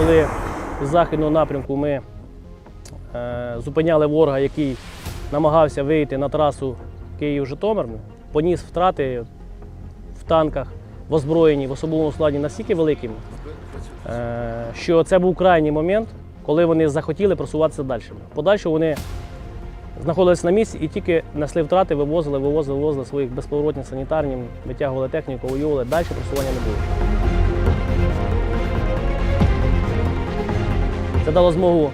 коли з західного напрямку ми е, зупиняли ворога, який намагався вийти на трасу Київ-Житомир, поніс втрати в танках, в озброєнні, в особовому складі настільки великими, е, що це був крайній момент, коли вони захотіли просуватися далі. Подальше вони знаходилися на місці і тільки несли втрати, вивозили, вивозили, вивозили своїх безповоротних санітарні, витягували техніку, воювали. Далі просування не було. Це дало змогу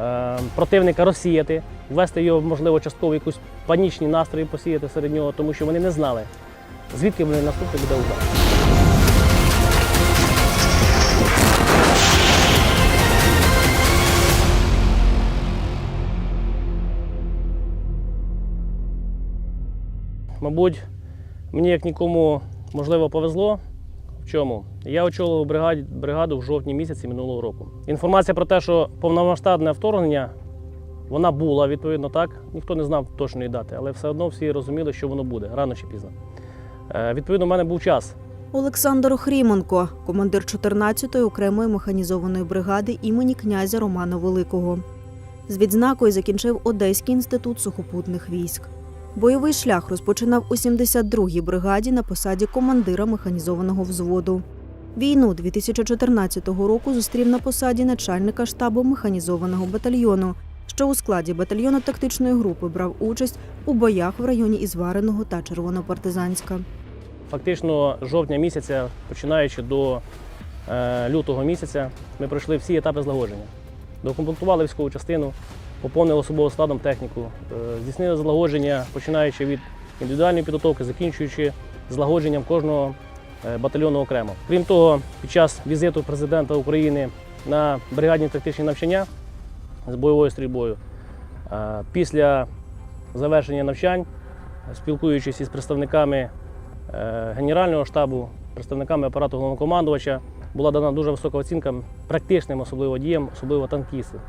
е, противника розсіяти, ввести його, можливо, частково якусь панічні настрої посіяти серед нього, тому що вони не знали, звідки вони наступний буде удар. Мабуть, мені як нікому можливо повезло. В чому? Я очолив бригаду в жовтні місяці минулого року. Інформація про те, що повномасштабне вторгнення, вона була відповідно так. Ніхто не знав точної дати, але все одно всі розуміли, що воно буде рано чи пізно. Е, Відповідно, в мене був час. Олександр Охріменко, командир 14-ї окремої механізованої бригади імені князя Романа Великого. З відзнакою закінчив Одеський інститут сухопутних військ. Бойовий шлях розпочинав у 72-й бригаді на посаді командира механізованого взводу. Війну 2014 року зустрів на посаді начальника штабу механізованого батальйону, що у складі батальйону тактичної групи брав участь у боях в районі Ізвареного та Червонопартизанська. Фактично, жовтня місяця, починаючи до е, лютого місяця, ми пройшли всі етапи злагодження. Докомплектували військову частину, поповнили особовим складом техніку, е, здійснили злагодження, починаючи від індивідуальної підготовки, закінчуючи злагодженням кожного е, батальйону окремо. Крім того, під час візиту президента України на бригадні тактичні навчання з бойовою стрільбою, е, після завершення навчань, спілкуючись із представниками Генерального штабу, представниками апарату головнокомандувача, була дана дуже висока оцінка практичним, особливо діям, особливо танкістів,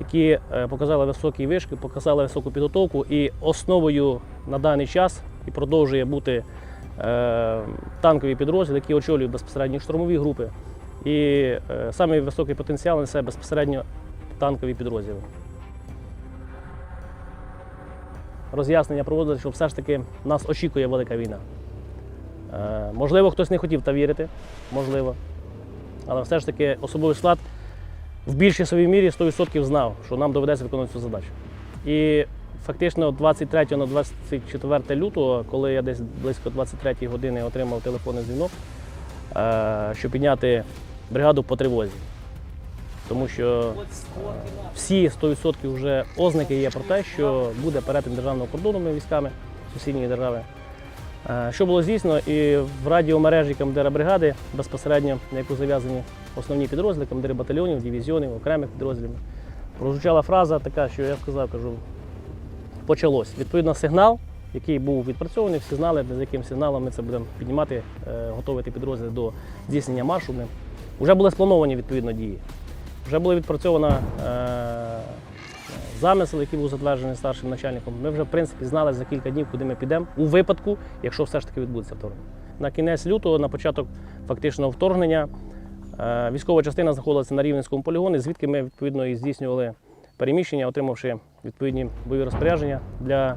які е, показали високі вишки, показали високу підготовку і основою на даний час і продовжує бути е, танковий підрозділ, який очолює безпосередньо штурмові групи. І е, самий високий потенціал несе безпосередньо танкові підрозділи. Роз'яснення проводили, що все ж таки нас очікує велика війна. Можливо, хтось не хотів та вірити, можливо. Але все ж таки особовий склад в більшій своїй мірі 100% знав, що нам доведеться виконувати цю задачу. І фактично 23 на 24 лютого, коли я десь близько 23 години отримав телефонний дзвінок, е, щоб підняти бригаду по тривозі. Тому що всі 100% вже ознаки є про те, що буде перетин державного кордону військами сусідньої держави. Е, Що було здійснено, і в радіомережі командира бригади безпосередньо, на яку зав'язані основні підрозділи, командири батальйонів, дивізіонів, окремих підрозділів, прозвучала фраза така, що я сказав, кажу, почалось. Відповідно, сигнал, який був відпрацьований, всі знали, з яким сигналом ми це будемо піднімати, е, готувати підрозділи до здійснення маршу. Вже були сплановані відповідно дії. Вже була відпрацьована е, замисел, який був затверджений старшим начальником. Ми вже в принципі знали за кілька днів, куди ми підемо у випадку, якщо все ж таки відбудеться вторгнення. На кінець лютого, на початок фактичного вторгнення, військова частина знаходилася на Рівненському полігоні, звідки ми відповідно і здійснювали переміщення, отримавши відповідні бойові розпорядження для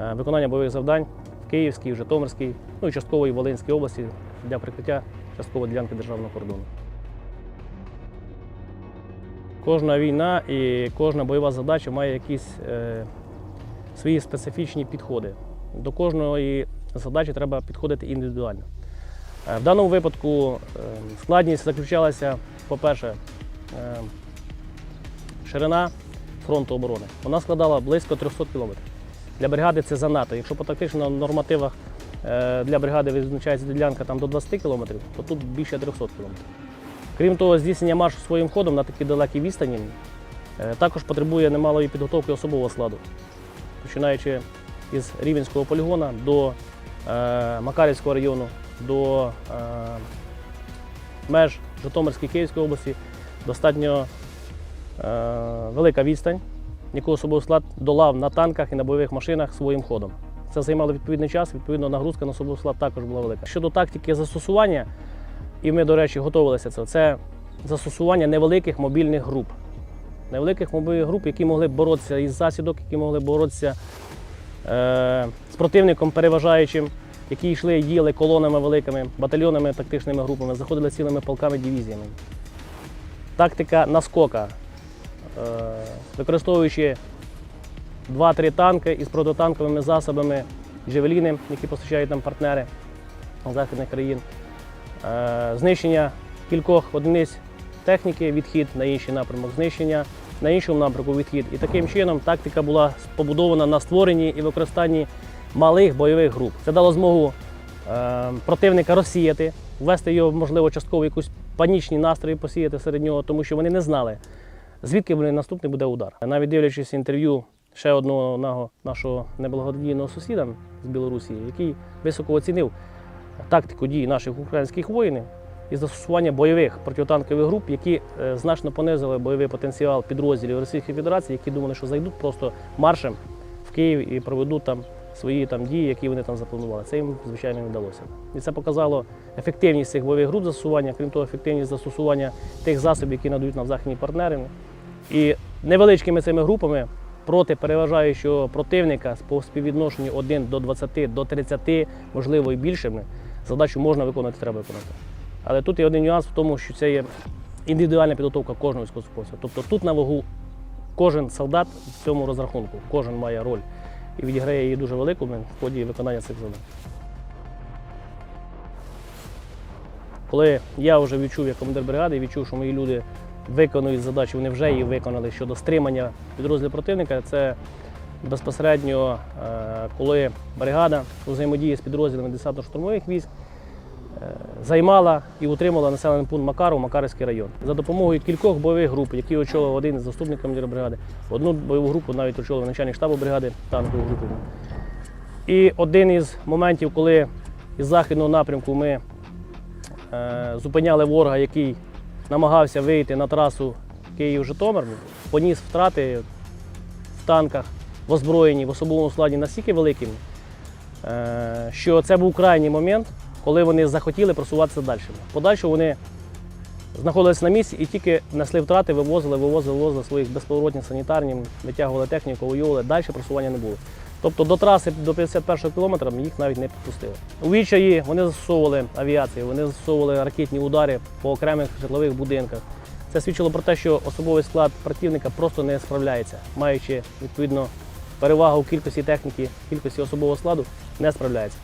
е, виконання бойових завдань в Київській, Житомирській, ну і частково і Волинській області для прикриття частково ділянки державного кордону. Кожна війна і кожна бойова задача має якісь е, свої специфічні підходи. До кожної задачі треба підходити індивідуально. Е, в даному випадку е, складність заключалася, по-перше, е, ширина фронту оборони. Вона складала близько 300 кілометрів. Для бригади це занадто. Якщо по тактичних нормативах для бригади визначається ділянка там, до 20 кілометрів, то тут більше 300 кілометрів. Крім того, здійснення маршу своїм ходом на такі далекі відстані також потребує немалої підготовки особового складу, починаючи із Рівенського полігона до Макарівського району, до е, меж Житомирської Київської області, достатньо е, велика відстань, яку особовий склад долав на танках і на бойових машинах своїм ходом. Це займало відповідний час, відповідно, нагрузка на особовий склад також була велика. Щодо тактики застосування, і ми, до речі, готувалися це. Це застосування невеликих мобільних груп. Невеликих мобільних груп, які могли боротися із засідок, які могли боротися е, з противником переважаючим, які йшли і діяли колонами великими, батальйонами, тактичними групами, заходили цілими полками, дивізіями. Тактика наскока, е, використовуючи 2-3 танки із протитанковими засобами, джевеліни, які постачають нам партнери західних країн, е, знищення кількох одиниць техніки, відхід на інший напрямок, знищення на іншому напрямку відхід. І таким чином тактика була побудована на створенні і використанні малих бойових груп. Це дало змогу е, противника розсіяти, ввести його, можливо, частково якусь панічні настрої посіяти серед нього, тому що вони не знали, звідки буде наступний буде удар. Навіть дивлячись інтерв'ю ще одного нашого неблагодійного сусіда з Білорусі, який високо оцінив тактику дій наших українських воїнів і застосування бойових протитанкових груп, які е, значно понизили бойовий потенціал підрозділів Російської Федерації, які думали, що зайдуть просто маршем в Київ і проведуть там свої там дії, які вони там запланували. Це їм звичайно не вдалося. І це показало ефективність цих бойових груп застосування, крім того, ефективність застосування тих засобів, які надають нам західні партнери. І невеличкими цими групами проти переважаючого противника по співвідношенню 1 до 20 до 30, можливо і більшими, задачу можна виконати, треба виконати. Але тут є один нюанс в тому, що це є індивідуальна підготовка кожного військовослужбовця. Тобто тут на вагу кожен солдат в цьому розрахунку, кожен має роль і відіграє її дуже велику в ході виконання цих завдань. Коли я вже відчув як командир бригади, відчув, що мої люди виконують задачу, вони вже її виконали щодо стримання підрозділів противника, це безпосередньо, е, коли бригада у взаємодії з підрозділами десантно-штурмових військ займала і утримала населений пункт Макаров, Макарівський район. За допомогою кількох бойових груп, які очолив один із заступників бригади, одну бойову групу навіть очолив начальник штабу бригади танкової групи. І один із моментів, коли із західного напрямку ми е, зупиняли ворога, який намагався вийти на трасу Київ-Житомир, поніс втрати в танках, в озброєнні, в особовому складі настільки великими, е, що це був крайній момент, коли вони захотіли просуватися далі. Подальше вони знаходилися на місці і тільки несли втрати, вивозили, вивозили, вивозили своїх безповоротних санітарні, витягували техніку, воювали, далі просування не було. Тобто до траси до 51 кілометра їх навіть не підпустили. У відчаї вони застосовували авіацію, вони застосовували ракетні удари по окремих житлових будинках. Це свідчило про те, що особовий склад противника просто не справляється, маючи відповідно перевагу в кількості техніки, кількості особового складу, не справляється.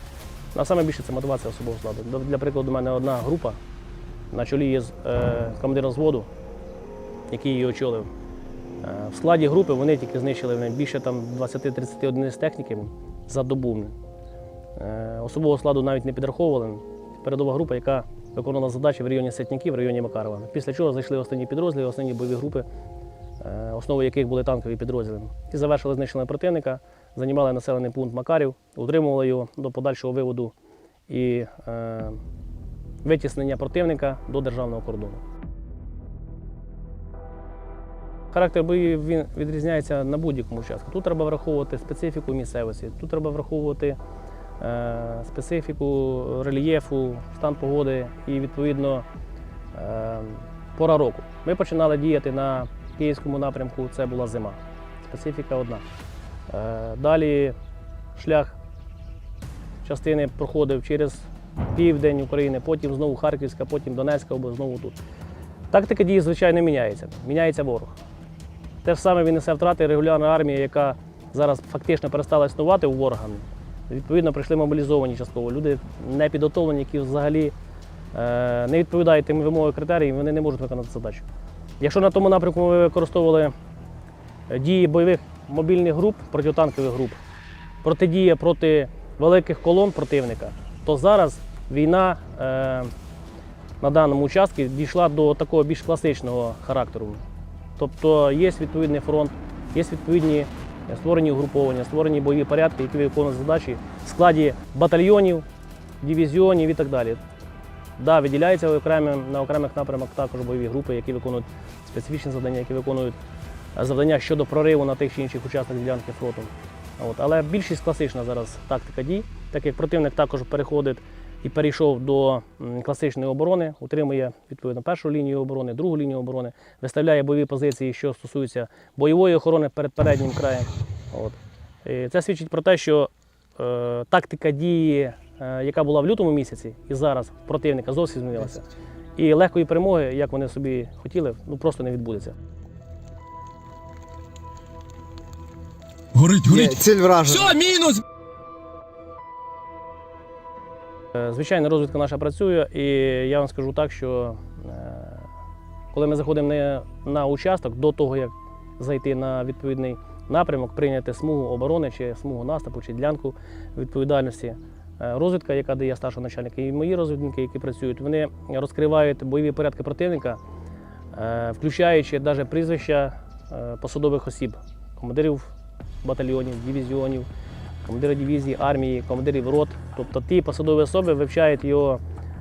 На саме більше це мотивація особового складу. Для прикладу, у мене одна група на чолі є е, командиром взводу, який її очолив. Е, В складі групи вони тільки знищили вони більше там 20-30 одиниць техніки за добу. Е, Особового складу навіть не підраховували. Передова група, яка виконувала задачі в районі Сетняків, в районі Макарова. Після чого зайшли основні підрозділи, основні бойові групи, е, основою яких були танкові підрозділи. І завершили знищення противника, займали населений пункт Макарів, утримували його до подальшого виводу і е, витіснення противника до державного кордону. Характер боїв він відрізняється на будь-якому участку. Тут треба враховувати специфіку місцевості, тут треба враховувати е, специфіку рельєфу, стан погоди і відповідно е, пора року. Ми починали діяти на київському напрямку, це була зима. Специфіка одна. Е, далі шлях частини проходив через південь України, потім знову Харківська, потім Донецька область, знову тут. Тактика дії, звичайно, міняється. Міняється ворог. Те ж саме він несе втрати регулярна армія, яка зараз фактично перестала існувати у ворога. Відповідно, прийшли мобілізовані частково. Люди не підготовлені, які взагалі е, не відповідають тим вимогам критеріям, вони не можуть виконати задачу. Якщо на тому напрямку ми використовували дії бойових мобільних груп, протитанкових груп, протидія проти великих колон противника, то зараз війна е, на даному участку дійшла до такого більш класичного характеру. Тобто є відповідний фронт, є відповідні створені угруповання, створені бойові порядки, які виконують задачі в складі батальйонів, дивізіонів і так далі. Да, виділяються окремі, на окремих напрямах також бойові групи, які виконують специфічні завдання, які виконують завдання щодо прориву на тих чи інших учасників ділянки фронту. От. Але більшість класична зараз тактика дій, так як противник також переходить і перейшов до класичної оборони, утримує відповідно першу лінію оборони, другу лінію оборони, виставляє бойові позиції, що стосуються бойової охорони перед переднім краєм. От. І це свідчить про те, що е, тактика дії, е, яка була в лютому місяці, і зараз противника зовсім змінилася. І легкої перемоги, як вони собі хотіли, ну просто не відбудеться. Горить, Є, горить. ціль вражена. Все, мінус! Е, Звичайно, розвідка наша працює, і я вам скажу так, що е, коли ми заходимо на, на участок, до того як зайти на відповідний напрямок, прийняти смугу оборони чи смугу наступу, чи ділянку відповідальності, е, розвідка, яка дає старшого начальника, і мої розвідники, які працюють, вони розкривають бойові порядки противника, е, включаючи навіть прізвища е, посадових осіб, командирів батальйонів, дивізіонів, командира дивізії, армії, командирів рот. Тобто ті посадові особи вивчають його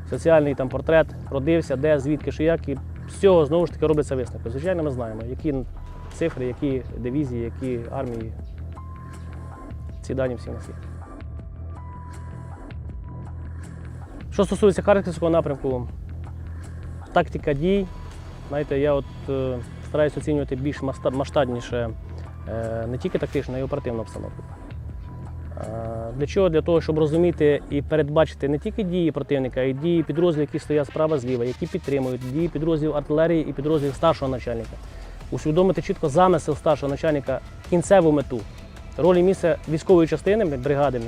соціальний там портрет, родився, де, звідки, що як. І з цього знову ж таки робиться висновки. Звичайно, ми знаємо, які цифри, які дивізії, які армії. Ці дані всі нас є. Що стосується Харківського напрямку, тактика дій, знаєте, я от е, стараюся оцінювати більш масштабніше не тільки тактичну, а й оперативну обстановку. Е, Для чого? Для того, щоб розуміти і передбачити не тільки дії противника, а й дії підрозділів, які стоять справа зліва, які підтримують, дії підрозділів артилерії і підрозділів старшого начальника. Усвідомити чітко замисел старшого начальника, кінцеву мету, роль і місце військової частини, бригади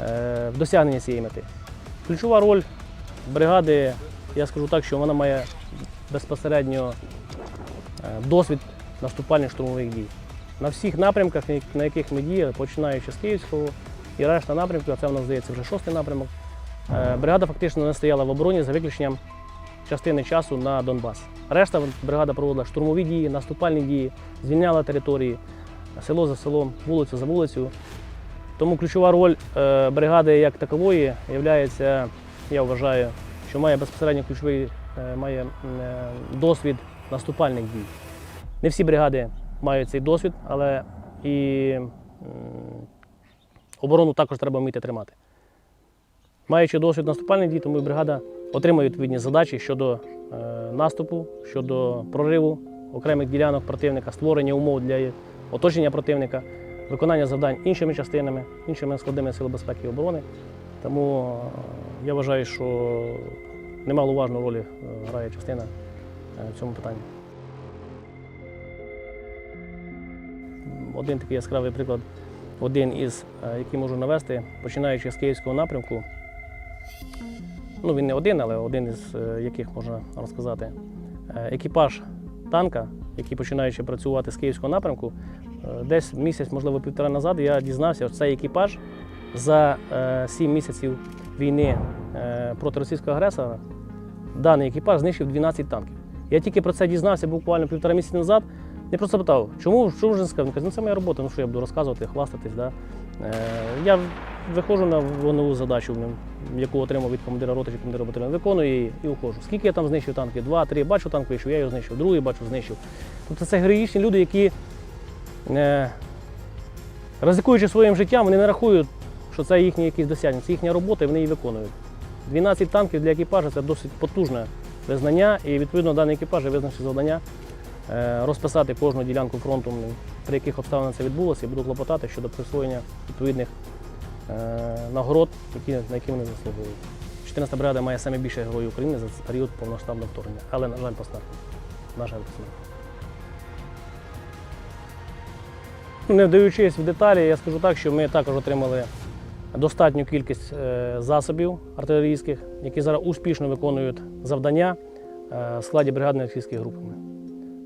е, в досягненні цієї мети. Ключова роль бригади, я скажу так, що вона має безпосередньо е, досвід наступальних штурмових дій. На всіх напрямках, на яких ми діяли, починаючи з Київського і решта напрямків, а це в нас здається вже шостий напрямок. е, Бригада фактично не стояла в обороні за виключенням частини часу на Донбас. Решта бригада проводила штурмові дії, наступальні дії, звільняла території, село за селом, вулицю за вулицею. Тому ключова роль е, бригади як такової є, я вважаю, що має безпосередньо ключовий е, має досвід наступальних дій. Не всі бригади мають цей досвід, але і оборону також треба вміти тримати. Маючи досвід наступальних дій, тому і бригада отримує відповідні задачі щодо е, наступу, щодо прориву окремих ділянок противника, створення умов для оточення противника, виконання завдань іншими частинами, іншими складами Сил безпеки і оборони. Тому е, я вважаю, що немаловажну роль е, грає частина в цьому питанні. Один такий яскравий приклад, один із, е, який можу навести, починаючи з київського напрямку. Ну, він не один, але один із е, яких можна розказати. Е, Екіпаж танка, який починаючи працювати з київського напрямку, десь місяць, можливо, півтора назад, я дізнався, що цей екіпаж за сім місяців війни проти російського агресора даний екіпаж знищив 12 танків. Я тільки про це дізнався буквально півтора місяці назад. Я просто питав, чому, чому вже не сказав? Він каже, ну це моя робота, ну що я буду розказувати, хвастатись. Да? Е, я виходжу на вогневу задачу, яку отримав від командира роти чи командира батальйону, виконую її і уходжу. Скільки я там знищив танків? Два, три, бачу танк вийшов, я його знищив, другий бачу, знищив. Тобто це героїчні люди, які, е, ризикуючи своїм життям, вони не рахують, що це їхні якісь досягнення, це їхня робота, і вони її виконують. 12 танків для екіпажа це досить потужне визнання, і відповідно даний екіпаж визначив завдання розписати кожну ділянку фронту, при яких обставинах це відбулося, і буду клопотати щодо присвоєння відповідних е, нагород, на які вони заслуговують. 14 бригада має саме більше героїв України за період повноштабного вторгнення, але, на жаль, посмертно. На жаль, посмертно. Не вдаючись в деталі, я скажу так, що ми також отримали достатню кількість е, засобів артилерійських, які зараз успішно виконують завдання е, в складі бригадної артилерійської групи.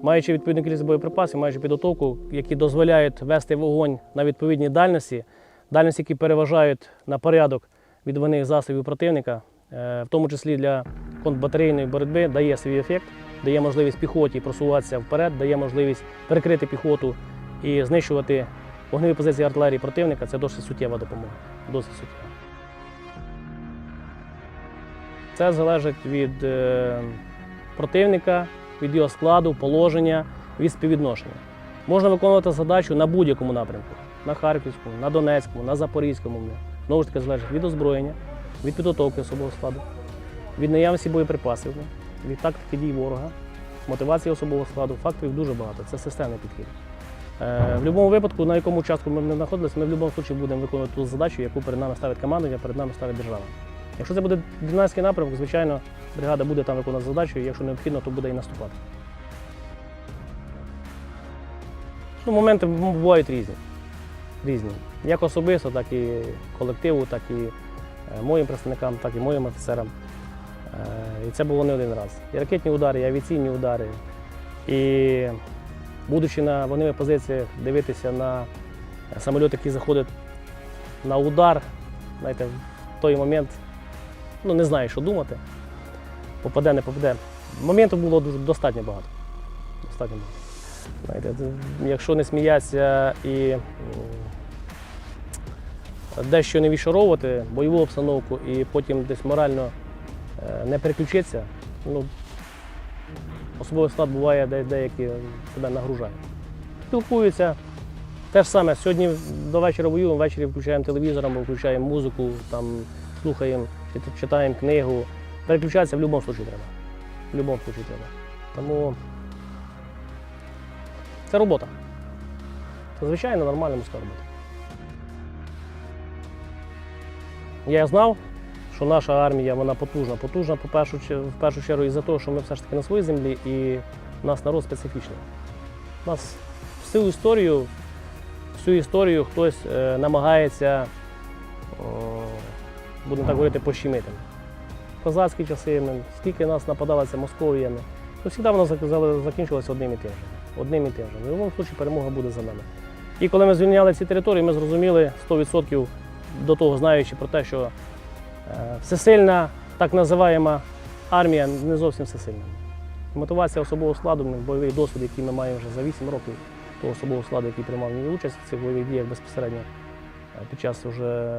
Маючи відповідну кількість боєприпасів, маючи підготовку, які дозволяють вести вогонь на відповідній дальності, дальності, які переважають на порядок від вогневих засобів противника, е, в тому числі для контрбатарейної боротьби, дає свій ефект, дає можливість піхоті просуватися вперед, дає можливість перекрити піхоту і знищувати вогневі позиції артилерії противника. Це досить суттєва допомога. Досить суттєва. Це залежить від е, противника, від його складу, положення, від співвідношення. Можна виконувати задачу на будь-якому напрямку: на Харківському, на Донецькому, на Запорізькому. Знову ж таки, залежить від озброєння, від підготовки особового складу, від наявності боєприпасів, від тактики дій ворога, мотивації особового складу. Факторів дуже багато. Це системний підхід. Е, В будь-якому випадку, на якому участку ми не знаходилися, ми в будь-якому випадку будемо виконувати ту задачу, яку перед нами ставить командування, перед нами ставить держава. Якщо це буде Дунайський напрямок, звичайно, бригада буде там виконувати задачу, і якщо необхідно, то буде і наступати. Ну, моменти бувають різні. різні. Як особисто, так і колективу, так і е, моїм представникам, так і моїм офіцерам. Е, І це було не один раз. І ракетні удари, і авіаційні удари. І будучи на вогневих позиціях, дивитися на самоліт, який заходить на удар, знаєте, в той момент ну, не знаю, що думати. Попаде, не попаде. Моментів було дуже достатньо багато. Достатньо багато. Знаєте, якщо не сміятися і дещо не вішаровувати, бойову обстановку і потім десь морально е, не переключитися, ну, особовий склад буває, де деякі себе нагружають. Спілкуються. Те ж саме, сьогодні до вечора воюємо, ввечері включаємо телевізор, включаємо музику, там, слухаємо, читаємо книгу. Переключатися в будь-якому випадку треба. В будь-якому випадку треба. Тому це робота. Це звичайно нормальна мужська робота. Я знав, що наша армія вона потужна. Потужна по першу, в першу чергу із-за того, що ми все ж таки на своїй землі і у нас народ специфічний. У нас всю історію, всю історію хтось е, намагається, будемо так говорити, пощемити. Козацькі часи, скільки нас нападалося Московіями, то завжди воно зак- закінчилося одним і тим же. Одним і тим же. В будь-якому випадку перемога буде за нами. І коли ми звільняли ці території, ми зрозуміли 100% до того, знаючи про те, що е, всесильна, так називаємо армія не зовсім всесильна. Мотивація особового складу, ну, бойовий досвід, який ми маємо вже за 8 років, того особового складу, який приймав участь в цих бойових діях безпосередньо е, під час вже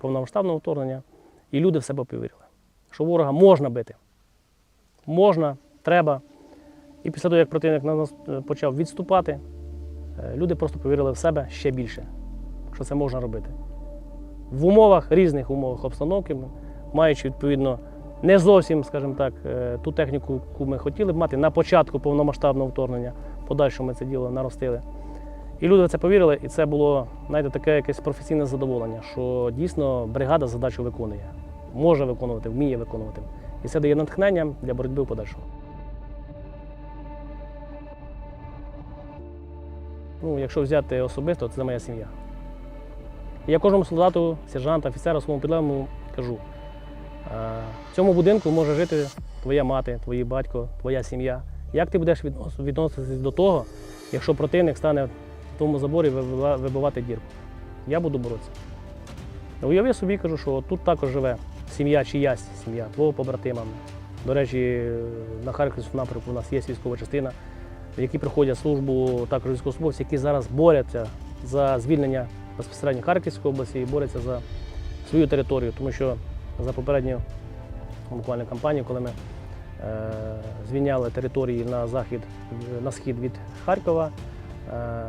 повномасштабного вторгнення. І люди в себе повірили, що ворога можна бити. Можна, треба. І після того, як противник на нас е, почав відступати, е, люди просто повірили в себе ще більше, що це можна робити. В умовах, різних умовах обстановки, маючи відповідно не зовсім, скажімо так, е, ту техніку, яку ми хотіли б мати на початку повномасштабного вторгнення, подальшому ми це діло наростили. І люди в це повірили, і це було знаєте, таке якесь професійне задоволення, що дійсно бригада задачу виконує, може виконувати, вміє виконувати. І це дає натхнення для боротьби в подальшому. Ну, якщо взяти особисто, то це моя сім'я. Я кожному солдату, сержанту, офіцеру своєму підлеглому кажу: е, в цьому будинку може жити твоя мати, твій батько, твоя сім'я. Як ти будеш віднос- відноситись до того, якщо противник стане в тому заборі вибива- вибивати дірку? Я буду боротися. Уяви собі, кажу, що тут також живе сім'я чиясь, сім'я твого побратима. До речі, на Харківському напрямку у нас є військова частина, в якій проходять службу також військовослужбовці, які зараз борються за звільнення безпосередньо Харківської області і борються за свою територію, тому що за попередню буквально кампанію, коли ми е, звільняли території на захід, на схід від Харкова, е,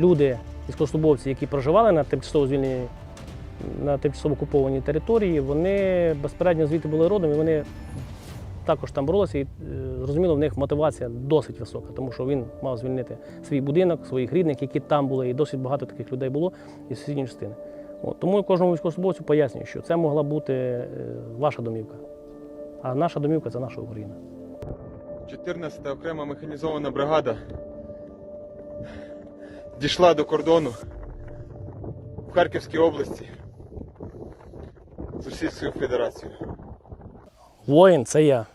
люди, військовослужбовці, які проживали на тимчасово звільненій на тимчасово окупованій території, вони безпередньо звідти були родом і вони також там боролися. І е, зрозуміло, в них мотивація досить висока, тому що він мав звільнити свій будинок, своїх рідних, які там були, і досить багато таких людей було із сусідньої частини. От, тому я кожному військовослужбовцю пояснюю, що це могла бути е, ваша домівка. А наша домівка це наша Україна. 14-та окрема механізована бригада дійшла до кордону в Харківській області з Російською Федерацією. Воїн це я.